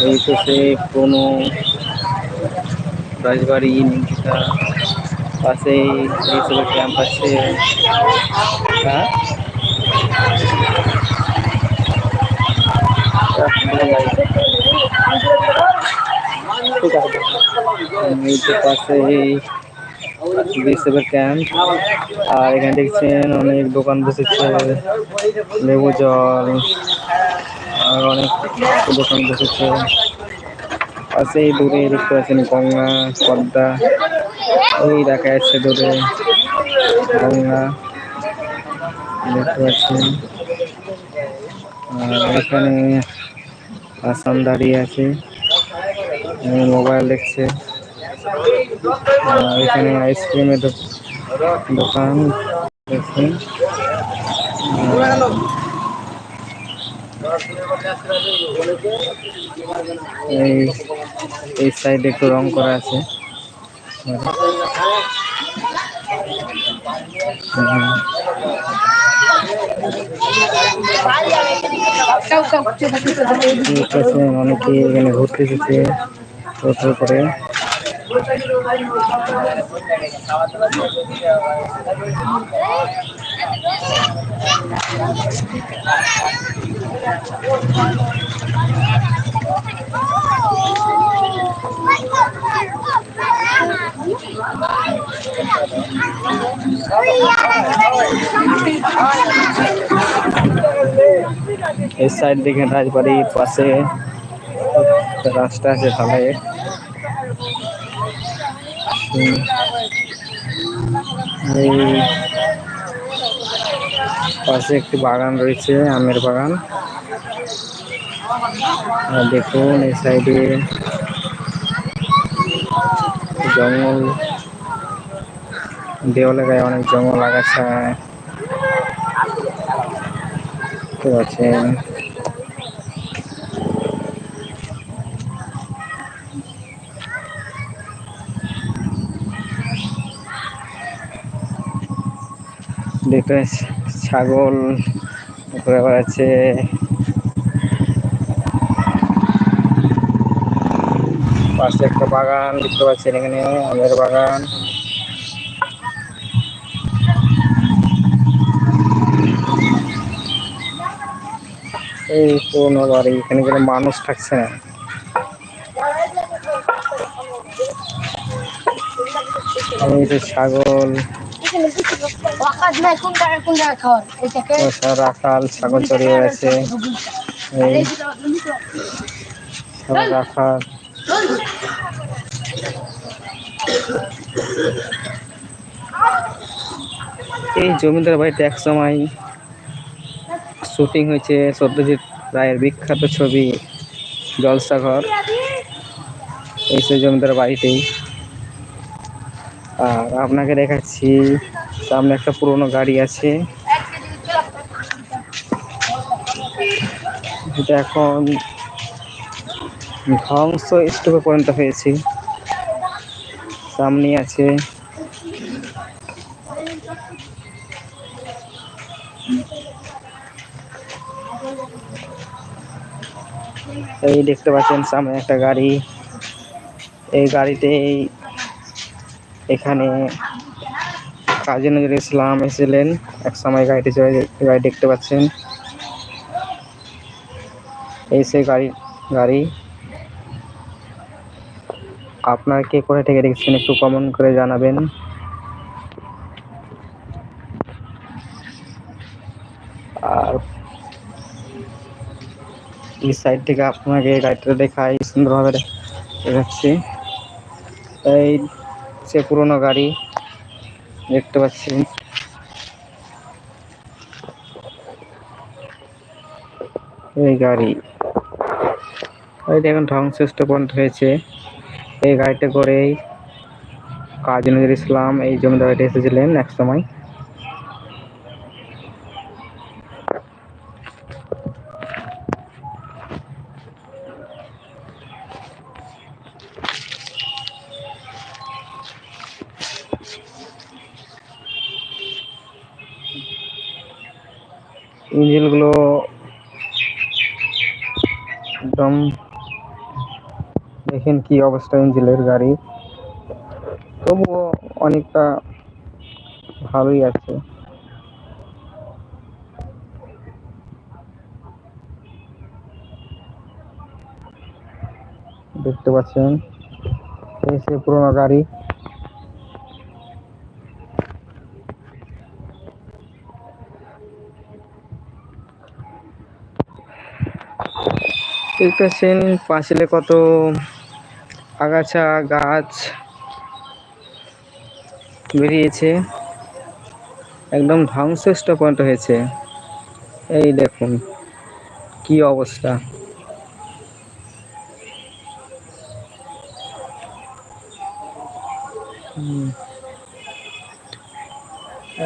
এই তো সে কোনো রাজবাড়ি নিমতিতা পাশেই এইসবের ক্যাম্প আছে হ্যাঁ ঠিক আছে এই তো পাশেই বিএসএফের ক্যাম্প আর এখানে দেখছেন অনেক দোকান বসেছে, লেবু জল, আর অনেক দোকান বসেছে। পাশেই দূরে দেখতে পাচ্ছেন গঙ্গা, পদ্মা ওই দেখা যাচ্ছে দূরে গঙ্গা, দেখতে পাচ্ছেন। আর এখানে আসাম দাঁড়িয়ে আছে। মোবাইল দেখছে। এখানে আইসক্রিমের দোকান দেখছেন এই এই সাইডে একটু রং করা আছে। অনেকে এখানে ঘুরতে এসেছে। টোটো করে এই সাইড দেখে রাজবাড়ির পাশে একটা রাস্তা আছে ঢালাইয়ের এই পাশে একটি বাগান রয়েছে, আমের বাগান। দেখুন এই সাইডে জঙ্গল। দেওয়ালে গায়ে অনেক জঙ্গল আগাছা। দেখতে পাচ্ছেন দেখতে ছাগল ঘুরে বেড়াচ্ছে পাশে একটা বাগান দেখতে পাচ্ছেন এখানে, আমের বাগান। এই পুরোনো বাড়ি এখানে কোনো মানুষ থাকছে না। আমি ছাগল রাখাল ছাগল চড়িয়ে আছে রাখাল। এই জমিদার বাড়িতে এক সময় শুটিং হয়েছে সত্যজিৎ রায়ের বিখ্যাত ছবি জলসাঘর। এই সেই জমিদার বাড়িতেই। আর আপনাকে দেখাচ্ছি, সামনে একটা পুরোনো গাড়ি আছে। এটা এখন ধ্বংস স্তূপে পরিণত হয়েছে। সামনে আছে। এই দেখতে পাচ্ছেন, সামনে একটা গাড়ি। এই গাড়িতে এখানে কাজী নজরুল ইসলাম এসেছিলেন। এক সময় গাড়িটি গাড়ি দেখতে পাচ্ছেন। এই সেই গাড়ি গাড়ি। আপনার কে কোথা থেকে দেখছেন একটু কমেন্ট করে জানাবেন। আর এই সাইড থেকে আপনাকে গাড়িটা দেখাই, সুন্দরভাবে দেখাচ্ছি। এই সে পুরনো গাড়ি দেখতে পাচ্ছি। এই গাড়ি। এই দেখুন, ধ্বংসস্তূপ পর্যন্ত হয়েছে। এই গাড়িতে করেই কাজী নজরুল ইসলাম এই জমিদারিটা এসেছিলেন এক সময়। ইঞ্জিনগুলো একদম দেখেন কি অবস্থা ইঞ্জিনের গাড়ি। তবুও অনেকটা ভালোই আছে। দেখতে পাচ্ছেন, এই সে পুরোনো গাড়ি। দেখতেছেন পাঁচিলে কত আগাছা গাছ বেরিয়েছে। একদম ধ্বংসস্তূপ হয়েছে। এই দেখুন, কি অবস্থা।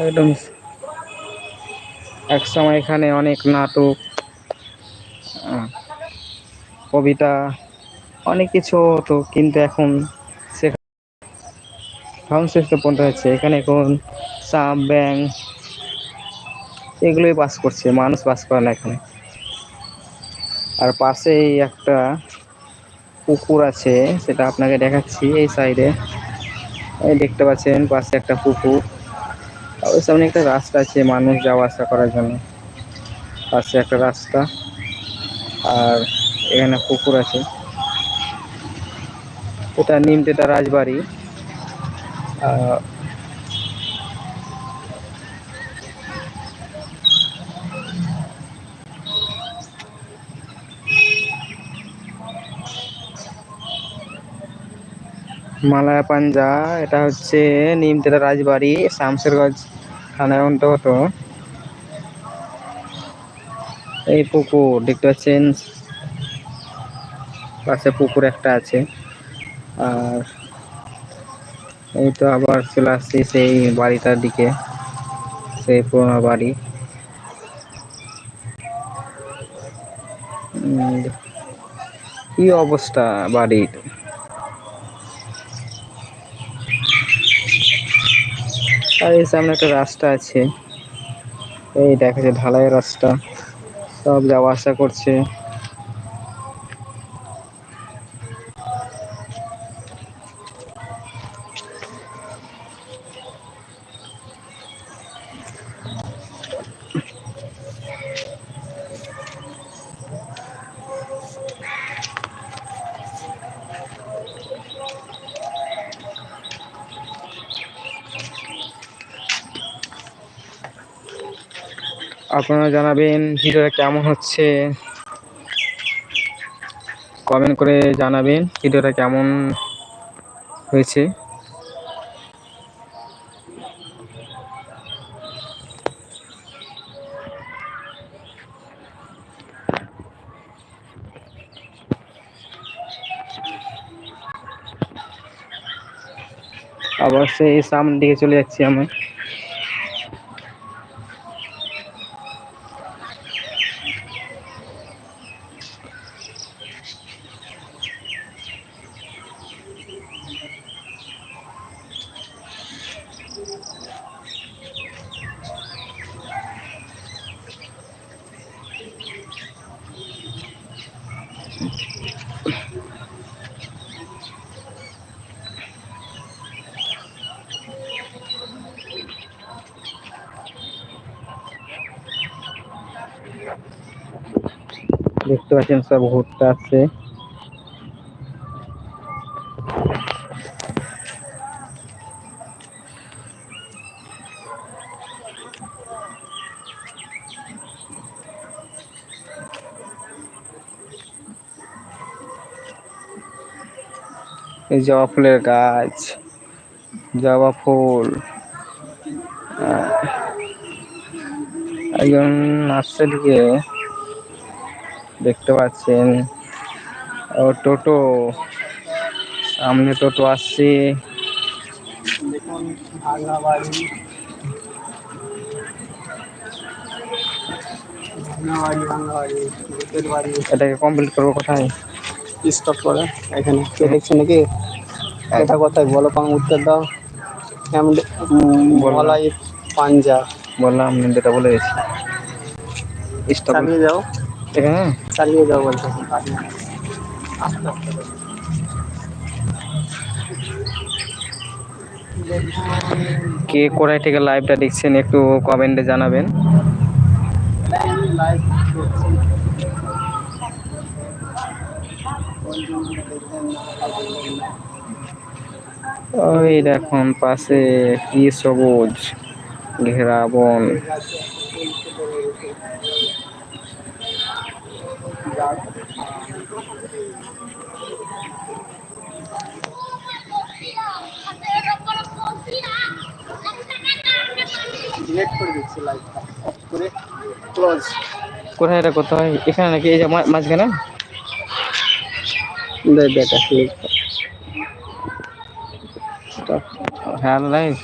একদম এক সময় এখানে অনেক নাটক কবিতা, অনেক কিছু হতো কিন্তু এখন সেখানে ধ্বংসস্তূপ পর্যন্ত হচ্ছে। এখানে এখন সাপ ব্যাং এগুলোই বাস করছে, মানুষ বাস করে না এখানে। আর পাশেই একটা পুকুর আছে, সেটা আপনাকে দেখাচ্ছি এই সাইডে। এই দেখতে পাচ্ছেন, পাশে একটা পুকুর। আর ওই সামনে একটা রাস্তা আছে, মানুষ যাওয়া আসা করার জন্য। পাশে একটা রাস্তা। আর এখানে পুকুর আছে। এটা নিমতেটা রাজবাড়ি। মালায়া পাঞ্জা, এটা হচ্ছে নিমতেরা রাজবাড়ি, শামসেরগঞ্জ থানার অন্তর্গত। এই পুকুর, দেখতে পাচ্ছেন? পাশে পুকুর একটা আছে। আর এই তো আবার চলে আসছি সেই বাড়িটার দিকে, সেই পুরোনো বাড়ি। কি অবস্থা বাড়ির? আর এই সামনে একটা রাস্তা আছে। এই দেখা যায় ঢালাইয়ের রাস্তা। সব যাওয়া আসা করছে। আপনারা জানাবেন ভিডিওটা কেমন হচ্ছে। কমেন্ট করে জানাবেন ভিডিওটা কেমন হয়েছে। সেই সামনের দিকে চলে যাচ্ছি আমি দেখতে পাচ্ছেন সব ঘুরতে আসছে এই জবা ফুলের গাছ জবা ফুল। একজন দিকে দেখতে পাচ্ছেন। ও টোটো। সামনে টোটো আসছে। দেখুন এটাকে কমপ্লিট করব কোথায়? স্টপ করে এখানে। কে দেখছে নাকি? এটা কোথায় বলো পাং উত্তর দাও। বললাম। পাঞ্জা। বললাম যেটা বলে গেছি স্টপ চালিয়ে যাও। এখানে চালিয়ে যাও আস্তে আস্তে কে কোথায় থেকে লাইভটা দেখছেন একটু কমেন্টে জানাবেন। ওই দেখুন পাশে কি সবুজ ঘেরা বন। ডিলেট করে দিচ্ছি লাইভটা করে ক্লোজ কোথায় এটা করতে হয়? এখানে নাকি? এই যে মাঝখানে? দেখ হ্যাঁ লাইভ